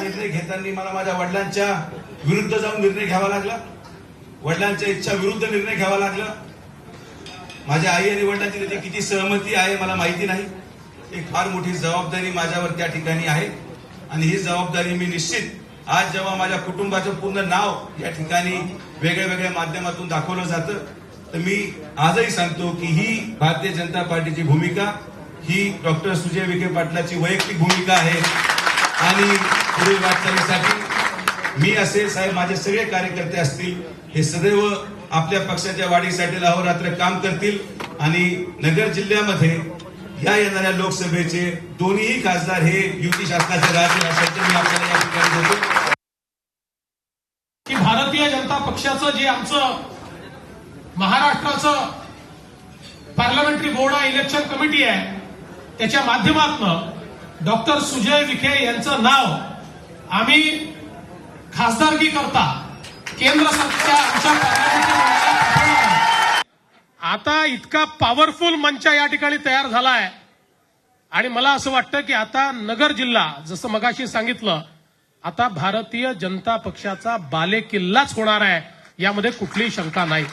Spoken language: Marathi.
निर्णय घेताना मला माझ्या वडिलांच्या विरुद्ध जाऊन निर्णय घ्यावा लागला. वडिलांच्या इच्छा विरुद्ध निर्णय घ्यावा लागला. माझ्या आई आणि वडिलांची त्याची किती सहमती आहे मला माहिती नाही. एक फार मोठी जबाबदारी माझ्यावर त्या ठिकाणी आहे. आणि ही जबाबदारी मी निश्चित आज जेव्हा माझ्या कुटुंबाचं पूर्ण नाव या ठिकाणी वेगळ्या वेगळ्या माध्यमातून दाखवलं जातं तर मी आजही सांगतो की ही भारतीय जनता पार्टीची भूमिका ही डॉक्टर सुजय विखे पाटलाची वैयक्तिक भूमिका आहे. आणि पुढील वाटचालीसाठी मी असे साहेब माझे सगळे कार्यकर्ते असतील हे सदैव आपल्या पक्षाच्या वाढीसाठी अहोरात्र काम करतील. आणि नगर जिल्ह्यामध्ये या येणाऱ्या लोकसभेचे दोन्ही खासदार हे युती शासनाचे राहतील असं मी आपल्याला या ठिकाणी देतो. की भारतीय जनता पक्षाचं जे आमचं महाराष्ट्राचं पार्लमेंटरी बोर्ड इलेक्शन कमिटी आहे त्याच्या माध्यमातून डॉक्टर सुजय विखे यांचं नाव आम्ही खासदारकी करता. केंद्र सरकारच्या आमच्या आता इतका पॉवरफुल मंच या ठिकाणी तयार झाला आहे आणि मला असं वाटतं की आता नगर जिल्हा जसं मगाशी सांगितलं आता भारतीय जनता पक्षाचा बालेकिल्लाच होणार आहे. यामध्ये कुठलीही शंका नाही.